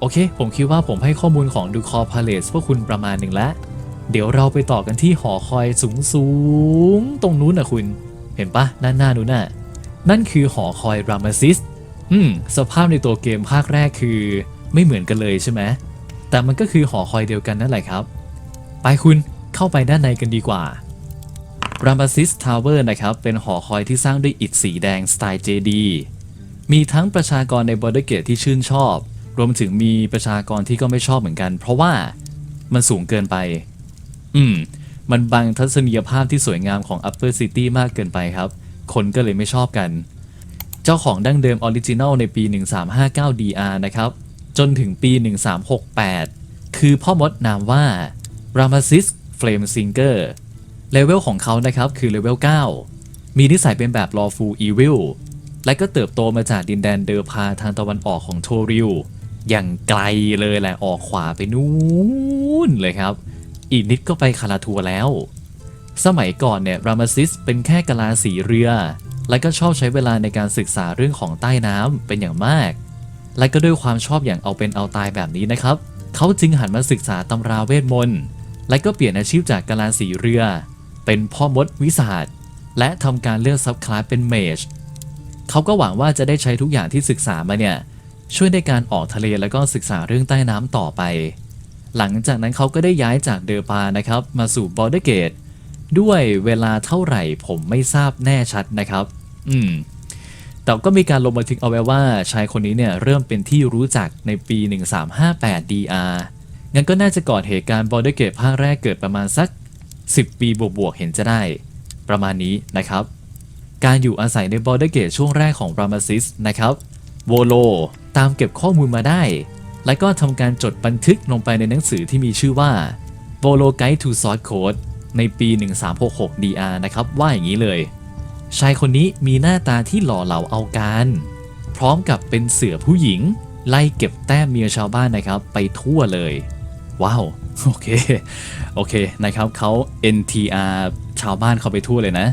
โอเค ผมคิดว่าผมให้ข้อมูลของดูคอพาเลสพวกคุณประมาณหนึ่งแล้ว เดี๋ยวเราไปต่อกันที่หอคอยสูงสูงๆตรงนู้นนะคุณ เห็นปะด้านหน้านู้นน่ะ นั่นคือหอคอยรามาซิส อืม สภาพในตัวเกมภาคแรกคือ ไม่เหมือนกันเลยใช่ไหม แต่มันก็คือหอคอยเดียวกันนั่นแหละครับ ไปคุณเข้าไปด้านในกันดีกว่ารามาซิสทาวเวอร์นะครับ เป็นหอคอยที่สร้างด้วยอิฐสีแดงสไตล์เจดีมีทั้งประชากรในบอร์เดเกตที่ชื่นชอบ รวมถึงมีประชากรที่ก็ไม่ชอบเหมือนกัน เพราะว่ามันสูงเกินไป อืม มันบังทัศนียภาพที่สวยงามของ Upper City มากเกินไปครับ คนก็เลยไม่ชอบกัน เจ้าของดั้งเดิมออริจินัลในปี 1359 DR นะครับ จนถึงปี 1368 คือพ่อมดนามว่า Ramasis Flame Singer เลเวลของเขานะครับคือเลเวล 9 มีนิสัยเป็นแบบ Lawful Evil และก็เติบโตมาจากดินแดนเดอร์พาทางตะวันออกของโทริล อย่างไกลเลยแหละออกขวาไปนู้นเลยครับ อีกนิดก็ไปคาราทัวแล้ว สมัยก่อนเนี่ยรามาซิสเป็นแค่กะลาสีเรือ และก็ชอบใช้เวลาในการศึกษาเรื่องของใต้น้ำเป็นอย่างมาก และก็ด้วยความชอบอย่างเอาเป็นเอาตายแบบนี้นะครับ เขาจึงหันมาศึกษาตำราเวทมนต์และก็เปลี่ยนอาชีพจากกะลาสีเรือ เป็นพ่อมดวิสาดและทำการเลือกซับคลาสเป็นเมจเขาก็หวังว่าจะได้ใช้ทุกอย่างที่ศึกษามาเนี่ย ช่วยในการออกทะเลแล้วก็ศึกษาเรื่องใต้น้ำต่อไป หลังจากนั้นเขาก็ได้ย้ายจากเดอปานะครับ มาสู่บอร์เดเกตด้วยเวลาเท่าไหร่ผมไม่ทราบแน่ชัดนะครับ อืม แต่ก็มีการลงบันทึกเอาไว้ว่าชายคนนี้เนี่ยเริ่มเป็นที่รู้จักในปี 1358 DR งั้นก็น่าจะก่อนเหตุการณ์บอร์เดเกตภาคแรกเกิดประมาณสัก 10 ปีบวกๆเห็นจะได้ ประมาณนี้นะครับ การอยู่อาศัยในบอร์เดเกตช่วงแรกของรามาซิสนะครับ โวโล ตามเก็บข้อมูลมาได้ และก็ทำการจดบันทึกลงไปในหนังสือที่มีชื่อว่า v o l o Guide to Source Code ในปี 1366 DR นะครับ ว่าอย่างนี้เลย ชายคนนี้มีหน้าตาที่หล่อเหลาเอาการ พร้อมกับเป็นเสือผู้หญิง ไล่เก็บแต้มเมียชาวบ้านนะครับ ไปทั่วเลย ว้าว โอเค โอเคนะครับเขา NTR ชาวบ้านเขาไปทั่วเลยนะ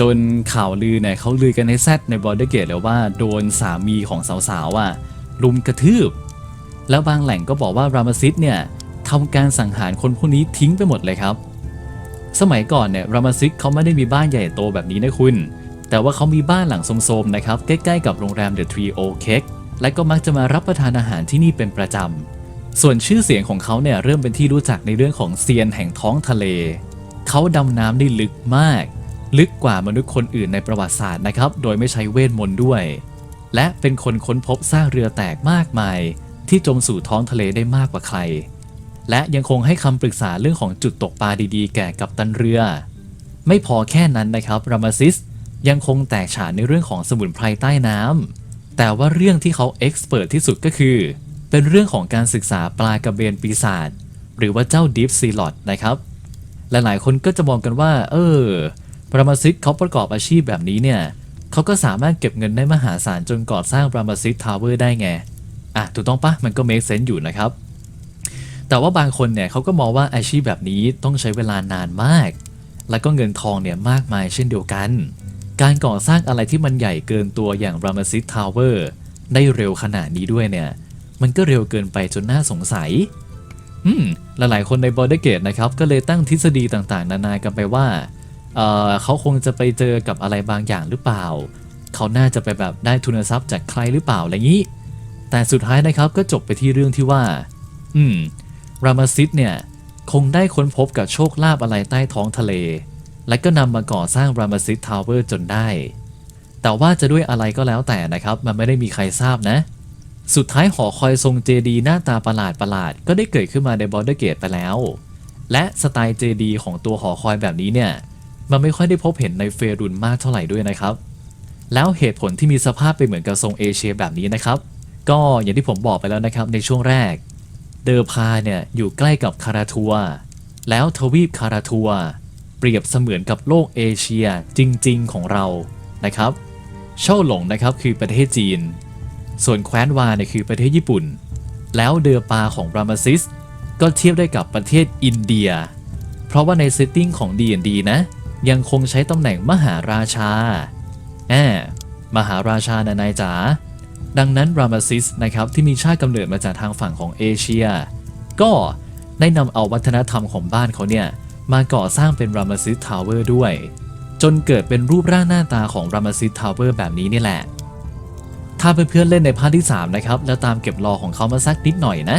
จนข่าวลือเนี่ยเขาลือกันให้แซดในบอร์เดอร์เกตเลยว่าโดนสามีของสาวๆอะลุมกระทืบ แล้วบางแหล่งก็บอกว่ารามาซิสเนี่ยทำการสังหารคนพวกนี้ทิ้งไปหมดเลยครับ สมัยก่อนเนี่ยรามาซิสเขาไม่ได้มีบ้านใหญ่โตแบบนี้นะคุณ แต่ว่าเขามีบ้านหลังโสมๆนะครับใกล้ๆกับโรงแรม The Three o c a k และก็มักจะมารับประทานอาหารที่นี่เป็นประจำ ส่วนชื่อเสียงของเขาเนี่ยเริ่มเป็นที่รู้จักในเรื่องของเซียนแห่งท้องทะเล เขาดำน้ำได้ลึกมาก ลึกกว่ามนุษย์คนอื่นในประวัติศาสตร์นะครับ โดยไม่ใช้เวทมนต์ด้วย และเป็นคนค้นพบซากเรือแตกมากมาย ที่จมสู่ท้องทะเลได้มากกว่าใคร และยังคงให้คำปรึกษาเรื่องของจุดตกปลาดีๆ แก่กัปตันเรือ ไม่พอแค่นั้นนะครับรามาซิสยังคงแตกฉานในเรื่องของสมุนไพรใต้น้ำแต่ว่าเรื่องที่เขาเอ็กซ์เพรสที่สุดก็คือ เป็นเรื่องของการศึกษาปลากระเบนปีศาจหรือว่าเจ้าดิฟซีลอดนะครับ หลายๆคนก็จะมองกันว่า เออ รามาซิสเขาประกอบอาชีพแบบนี้เนี่ยเขาก็สามารถเก็บเงินได้มหาศาลจนก่อสร้างรามาซิสทาวเวอร์ได้ไงอะถูกต้องปะมันก็เมคเซนต์อยู่นะครับ แต่ว่าบางคนเนี่ยเขาก็มองว่าอาชีพแบบนี้ต้องใช้เวลานานมาก และก็เงินทองเนี่ยมากมายเช่นเดียวกัน การก่อสร้างอะไรที่มันใหญ่เกินตัวอย่างรามาซิสทาวเวอร์ได้เร็วขนาดนี้ด้วยเนี่ยมันก็เร็วเกินไปจนน่าสงสัยอืมหลายๆคนในบอร์เดเกตนะครับก็เลยตั้งทฤษฎีต่างๆ นานากันไปว่า เอ่อเขาคงจะไปเจอกับอะไรบางอย่างหรือเปล่า เขาน่าจะไปแบบได้ทุนทรัพย์จากใครหรือเปล่าอะไรงี้ แต่สุดท้ายนะครับก็จบไปที่เรื่องที่ว่า อืม รามาซิสเนี่ยคงได้ค้นพบกับโชคลาภอะไรใต้ท้องทะเล และก็นำมาก่อสร้างรามาซิสทาวเวอร์จนได้ แต่ว่าจะด้วยอะไรก็แล้วแต่นะครับ มันไม่ได้มีใครทราบนะ สุดท้ายหอคอยทรงเจดีหน้าตาประหลาดประหลาดก็ได้เกิดขึ้นมาในบอร์เดอร์เกตไปแล้ว และสไตล์เจดีของตัวหอคอยแบบนี้เนี่ย มันไม่ค่อยได้พบเห็นในเฟรุนมากเท่าไหร่ด้วยนะครับ แล้วเหตุผลที่มีสภาพเป็นเหมือนกับทรงเอเชียแบบนี้นะครับ ก็อย่างที่ผมบอกไปแล้วนะครับในช่วงแรก เดอร์พาเนี่ยอยู่ใกล้กับคาราทัว แล้วทวีปคาราทัว เปรียบเสมือนกับโลกเอเชียจริง ๆ ของเรานะครับเช่าหลงนะครับคือประเทศจีน ส่วนแคว้นวาเนี่ยคือประเทศญี่ปุ่น แล้วเดอร์ปาของรามาซิสก็เทียบได้กับประเทศอินเดีย เพราะว่าในเซตติ้งของ D&D นะ ยังคงใช้ตำแหน่งมหาราชาแอบมหาราชานะนายจ๋าดังนั้นรามาซิสนะครับที่มีชาติกำเนิดมาจากทางฝั่งของเอเชีย ก็ได้นำเอาวัฒนธรรมของบ้านเขาเนี่ย มาก่อสร้างเป็นรามาซิสทาวเวอร์ด้วย จนเกิดเป็นรูปร่างหน้าตาของรามาซิสทาวเวอร์แบบนี้นี่แหละ ถ้าเพื่อนๆเล่นในภาคที่ 3 นะครับ แล้วตามเก็บรอของเขามาสักนิดหน่อยนะ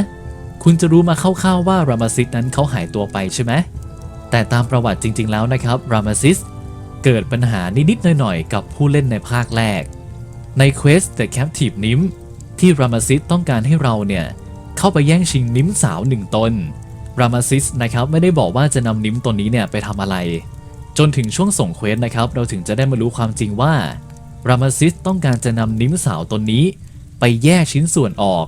คุณจะรู้มาคร่าวๆว่ารามาซิสนั้นเขาหายตัวไปใช่ไหม แต่ตามประวัติจริง ๆ แล้วนะครับรามาซิสเกิดปัญหานิดๆหน่อยๆ กับผู้เล่นในภาคแรก ใน Quest The Captive Nymph ที่รามาซิสต้องการให้เราเนี่ย เข้าไปแย่งชิงนิ้มสาวหนึ่งตนรามาซิสนะครับไม่ได้บอกว่าจะนำนิ้มตนนี้เนี่ยไปทำอะไร จนถึงช่วงส่งเควสนะครับ เราถึงจะได้มารู้ความจริงว่ารามาซิสต้องการจะนำนิ้มสาวตนนี้ ไปแยกชิ้นส่วนออก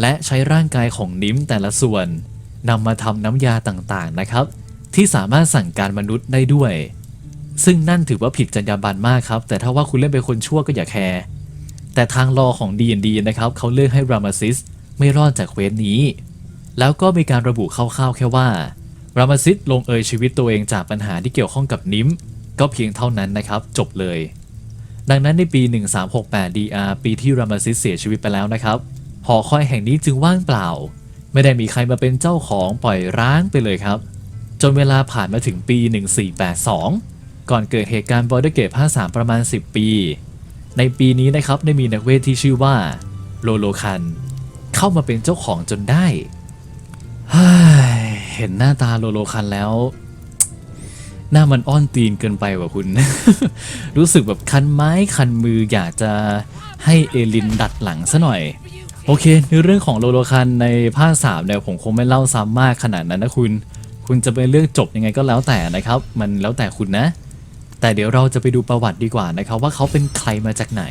และใช้ร่างกายของนิ้มแต่ละส่วนนำมาทำน้ำยาต่างๆนะครับ ที่สามารถสั่งการมนุษย์ได้ด้วย ซึ่งนั่นถือว่าผิดจรรยาบรรณมากครับ แต่ถ้าว่าคุณเล่นเป็นคนชั่วก็อย่าแคร์แต่ทางรอของ D&D นะครับเขาเลือกให้รามาซิสไม่รอดจากเควสนี้ แล้วก็มีการระบุคร่าวๆแค่ว่ารามาซิสลงเอยชีวิตตัวเองจากปัญหาที่เกี่ยวข้องกับนิมก็เพียงเท่านั้นนะครับจบเลย ดังนั้นในปี 1368 DR ปีที่รามาซิสเสียชีวิตไปแล้วนะครับหอคอยแห่งนี้จึงว่างเปล่า ไม่ได้มีใครมาเป็นเจ้าของปล่อยร้างไปเลยครับ จนเวลาผ่านมาถึงปี 1482 ก่อนเกิดเหตุการณ์บอร์เดเกตภาค3ประมาณ 10 ปี ในปีนี้นะครับได้มีนักเวทที่ชื่อว่าโลโลคัน เข้ามาเป็นเจ้าของจนได้ เห็นหน้าตาโลโลคันแล้ว หน้ามันอ้อนตีนเกินไปว่ะคุณ รู้สึกแบบคันไม้คันมืออยากจะให้เอลินดัดหลังซะหน่อยโอเคในเรื่องของโลโลคันในภาค3เนี่ยผมคงไม่เล่าซ้ำมากขนาดนั้นนะคุณ คุณจะเป็นเรื่องจบยังไงก็แล้วแต่นะครับ มันแล้วแต่คุณนะ แต่เดี๋ยวเราจะไปดูประวัติดีกว่านะครับ ว่าเขาเป็นใครมาจากไหน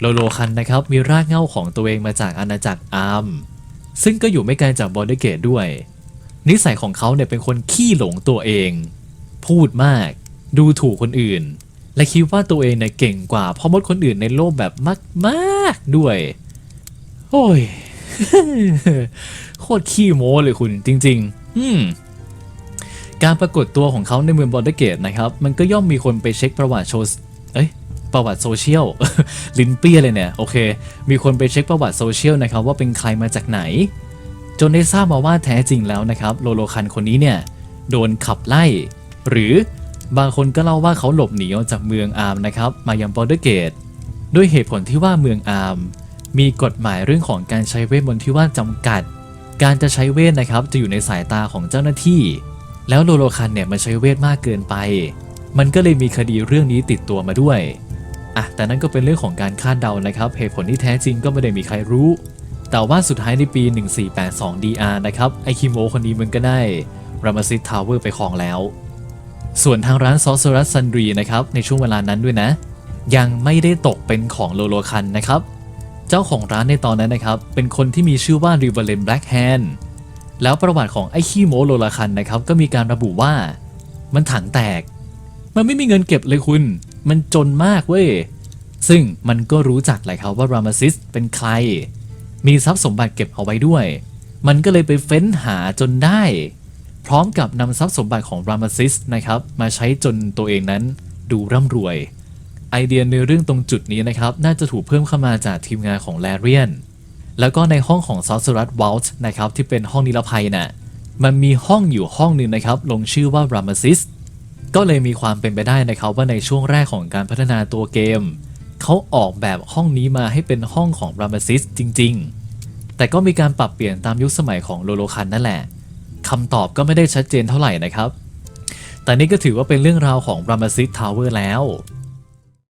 โลโลคันนะครับมีรากเหง้าของตัวเองมาจากอาณาจักรอาร์มซึ่งก็อยู่ไม่ไกลจากบอร์เดเกตด้วย นิสัยของเขาเนี่ยเป็นคนขี้หลงตัวเอง พูดมาก ดูถูกคนอื่น และคิดว่าตัวเองเนี่ยเก่งกว่าพ่อมดคนอื่นในโลกแบบมากๆด้วย โอ้ยโคตรขี้โม้เลยคุณจริง ๆ อืม การปรากฏตัวของเขาในเมืองบอร์เดเกตนะครับ มันก็ย่อมมีคนไปเช็คประวัติโชสเอ้ยประวัติโซเชียล ลิ้นเปี้ยเลยเนี่ย โอเค มีคนไปเช็คประวัติโซเชียลนะครับ ว่าเป็นใครมาจากไหน จนได้ทราบมาว่าแท้จริงแล้วนะครับ โลโลคันคนนี้เนี่ย โดนขับไล่ หรือบางคนก็เล่าว่าเขาหลบหนีออกจากเมืองอาร์มนะครับ มายังบอร์เดเกตด้วยเหตุผลที่ว่าเมืองอาร์มมีกฎหมายเรื่องของการใช้เวทมนต์ที่ว่าจำกัด การจะใช้เวทนะครับ จะอยู่ในสายตาของเจ้าหน้าที่ แล้วโลโลคันเนี่ยมันใช้เวทมากเกินไป มันก็เลยมีคดีเรื่องนี้ติดตัวมาด้วยอะแต่นั่นก็เป็นเรื่องของการคาดเดานะครับเหตุผลที่แท้จริงก็ไม่ได้มีใครรู้ แต่ว่าสุดท้ายในปี 1482 DR นะครับไอคิโมคนนี้มันก็ได้รามาซิตทาวเวอร์ไปครองแล้ว ส่วนทางร้านซอสเซอรัสซันดรีนะครับในช่วงเวลานั้นด้วยนะ ยังไม่ได้ตกเป็นของโลโลคันนะครับ เจ้าของร้านในตอนนั้นนะครับ เป็นคนที่มีชื่อว่า r i v e r e n Blackhand แแล้วประวัติของไอ้ขี้โมโลลาคันนะครับก็มีการระบุว่า มันถังแตก มันไม่มีเงินเก็บเลยคุณ มันจนมากเว้ย ซึ่งมันก็รู้จักแหละครับว่ารามาซิสเป็นใคร มีทรัพย์สมบัติเก็บเอาไว้ด้วย มันก็เลยไปเฟ้นหาจนได้ พร้อมกับนำทรัพย์สมบัติของรามาซิสนะครับมาใช้จนตัวเองนั้นดูร่ำรวย ไอเดียในเรื่องตรงจุดนี้นะครับ น่าจะถูกเพิ่มเข้ามาจากทีมงานของแลเรียน แล้วก็ในห้องของซอสรัตวอลต์นะครับที่เป็นห้องนิรภัยน่ะมันมีห้องอยู่ห้องหนึ่งนะครับลงชื่อว่ารามาซิสก็เลยมีความเป็นไปได้นะครับว่าในช่วงแรกของการพัฒนาตัวเกม เขาออกแบบห้องนี้มาให้เป็นห้องของรามาซิสจริง ๆ แต่ก็มีการปรับเปลี่ยนตามยุคสมัยของโลโลคันนั่นแหละคำตอบก็ไม่ได้ชัดเจนเท่าไหร่นะครับ แต่นี่ก็ถือว่าเป็นเรื่องราวของรามาซิสทาวเวอร์แล้ว